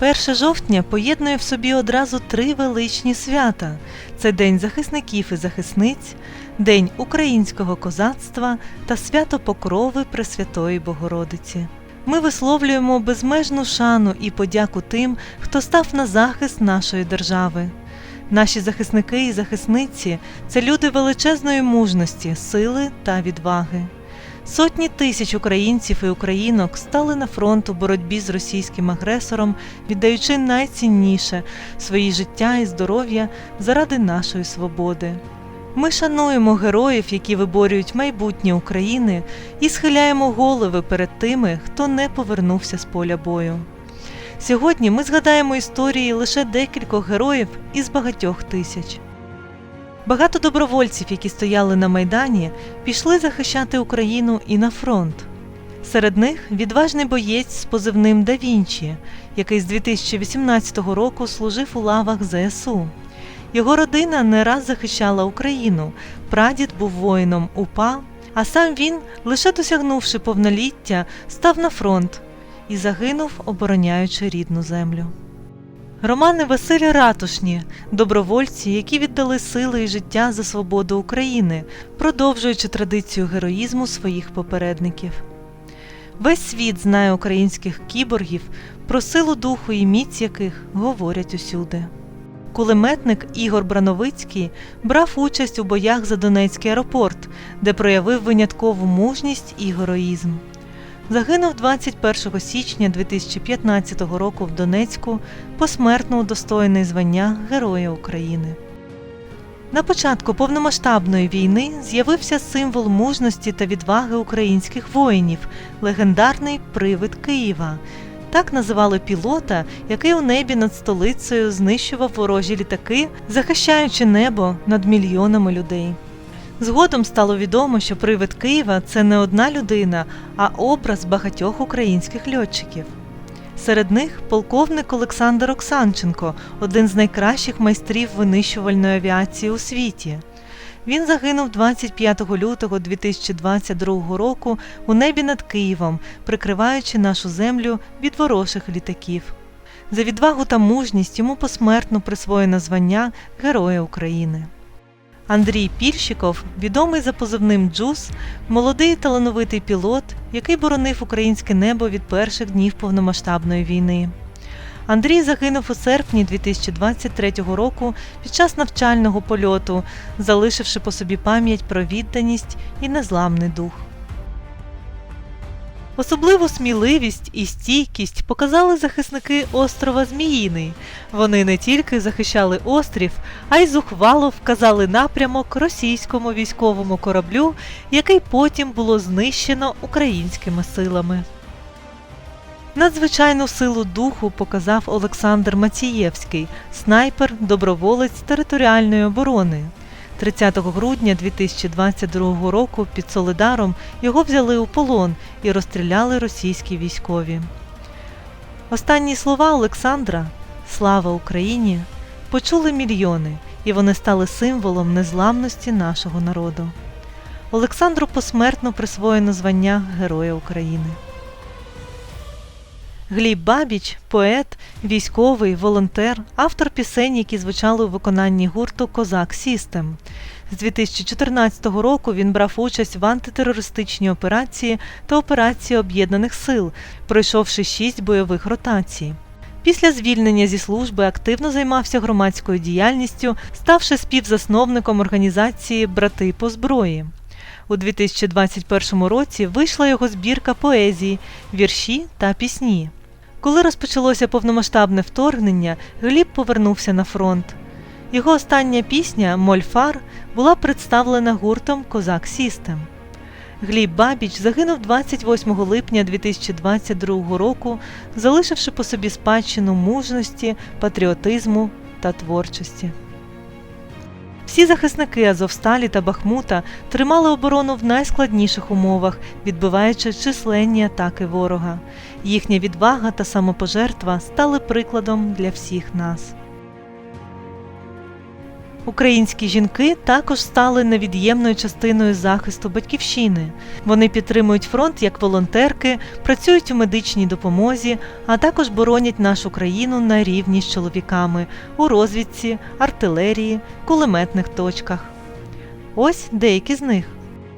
1 жовтня поєднує в собі одразу три величні свята: це День захисників і захисниць, День українського козацтва та свято Покрови Пресвятої Богородиці. Ми висловлюємо безмежну шану і подяку тим, хто став на захист нашої держави. Наші захисники і захисниці це люди величезної мужності, сили та відваги. Сотні тисяч українців і українок стали на фронт у боротьбі з російським агресором, віддаючи найцінніше свої життя і здоров'я заради нашої свободи. Ми шануємо героїв, які виборюють майбутнє України, і схиляємо голови перед тими, хто не повернувся з поля бою. Сьогодні ми згадаємо історії лише декількох героїв із багатьох тисяч. Багато добровольців, які стояли на Майдані, пішли захищати Україну і на фронт. Серед них відважний боєць з позивним Да Вінчі, який з 2018 року служив у лавах ЗСУ. Його родина не раз захищала Україну, прадід був воїном УПА, а сам він, лише досягнувши повноліття, став на фронт і загинув, обороняючи рідну землю. Роман і Василь Ратушні добровольці, які віддали сили і життя за свободу України, продовжуючи традицію героїзму своїх попередників. Весь світ знає українських кіборгів, про силу духу і міць яких говорять усюди. Кулеметник Ігор Брановицький брав участь у боях за Донецький аеропорт, де проявив виняткову мужність і героїзм. Загинув 21 січня 2015 року в Донецьку, посмертно удостоєний звання Героя України. На початку повномасштабної війни з'явився символ мужності та відваги українських воїнів легендарний привид Києва. Так називали пілота, який у небі над столицею знищував ворожі літаки, захищаючи небо над мільйонами людей. Згодом стало відомо, що привид Києва це не одна людина, а образ багатьох українських льотчиків. Серед них полковник Олександр Оксанченко, один з найкращих майстрів винищувальної авіації у світі. Він загинув 25 лютого 2022 року у небі над Києвом, прикриваючи нашу землю від ворожих літаків. За відвагу та мужність йому посмертно присвоєно звання Героя України. Андрій Пільщиков, відомий за позивним Джус, молодий талановитий пілот, який боронив українське небо від перших днів повномасштабної війни. Андрій загинув у серпні 2023 року під час навчального польоту, залишивши по собі пам'ять про відданість і незламний дух. Особливу сміливість і стійкість показали захисники острова Зміїний. Вони не тільки захищали острів, а й зухвало вказали напрямок російському військовому кораблю, який потім було знищено українськими силами. Надзвичайну силу духу показав Олександр Мацієвський, снайпер, доброволець територіальної оборони. 30 грудня 2022 року під Солидаром його взяли у полон і розстріляли російські військові. Останні слова Олександра Слава Україні! почули мільйони, і вони стали символом незламності нашого народу. Олександру посмертно присвоєно звання Героя України. Гліб Бабіч поет, військовий, волонтер, автор пісень, які звучали у виконанні гурту Козак Сістем. З 2014 року він брав участь в антитерористичній операції та операції Об'єднаних сил, пройшовши шість бойових ротацій. Після звільнення зі служби активно займався громадською діяльністю, ставши співзасновником організації Брати по зброї. У 2021 році вийшла його збірка поезії, вірші та пісні. Коли розпочалося повномасштабне вторгнення, Гліб повернувся на фронт. Його остання пісня Мольфар була представлена гуртом Козак Сістем. Гліб Бабіч загинув 28 липня 2022 року, залишивши по собі спадщину мужності, патріотизму та творчості. Всі захисники Азовсталі та Бахмута тримали оборону в найскладніших умовах, відбиваючи численні атаки ворога. Їхня відвага та самопожертва стали прикладом для всіх нас. Українські жінки також стали невід'ємною частиною захисту батьківщини. Вони підтримують фронт як волонтерки, працюють у медичній допомозі, а також боронять нашу країну на рівні з чоловіками у розвідці, артилерії, кулеметних точках. Ось деякі з них.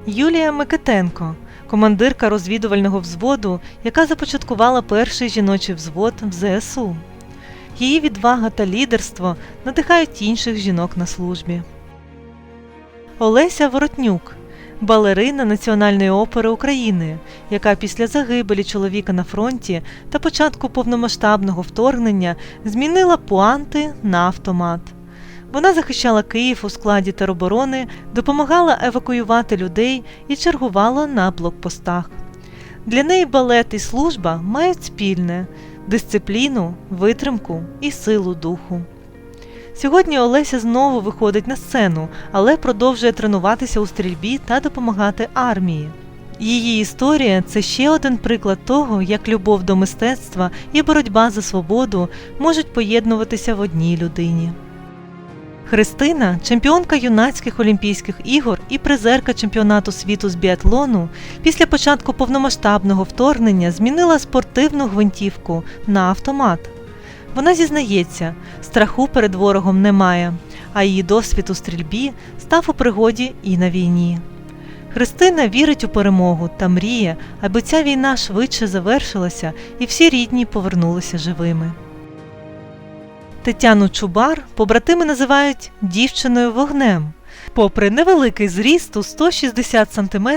Юлія Микитенко, командирка розвідувального взводу, яка започаткувала перший жіночий взвод в ЗСУ. Її відвага та лідерство надихають інших жінок на службі. Олеся Воротнюк, балерина Національної опери України, яка після загибелі чоловіка на фронті та початку повномасштабного вторгнення змінила пуанти на автомат. Вона захищала Київ у складі тероборони, допомагала евакуювати людей і чергувала на блокпостах. Для неї балет і служба мають спільне дисципліну, витримку і силу духу. Сьогодні Олеся знову виходить на сцену, але продовжує тренуватися у стрільбі та допомагати армії. Її історія це ще один приклад того, як любов до мистецтва і боротьба за свободу можуть поєднуватися в одній людині. Христина, чемпіонка юнацьких Олімпійських ігор і призерка чемпіонату світу з біатлону, після початку повномасштабного вторгнення змінила спортивну гвинтівку на автомат. Вона зізнається, страху перед ворогом немає, а її досвід у стрільбі став у пригоді і на війні. Христина вірить у перемогу та мріє, аби ця війна швидше завершилася і всі рідні повернулися живими. Тетяну Чубар побратими називають дівчиною вогнем. Попри невеликий зріст у 160 см,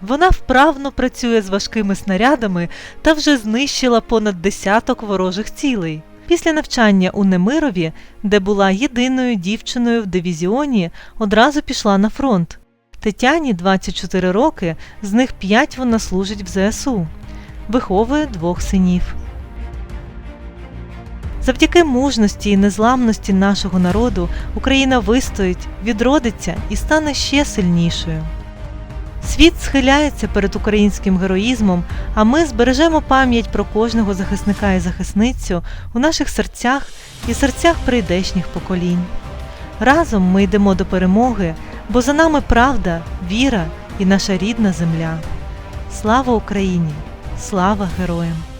вона вправно працює з важкими снарядами та вже знищила понад десяток ворожих цілей. Після навчання у Немирові, де була єдиною дівчиною в дивізіоні, одразу пішла на фронт. Тетяні 24 роки, з них 5 вона служить в ЗСУ, виховує двох синів. Завдяки мужності і незламності нашого народу Україна вистоїть, відродиться і стане ще сильнішою. Світ схиляється перед українським героїзмом, а ми збережемо пам'ять про кожного захисника і захисницю у наших серцях і серцях прийдешніх поколінь. Разом ми йдемо до перемоги, бо за нами правда, віра і наша рідна земля. Слава Україні! Слава героям!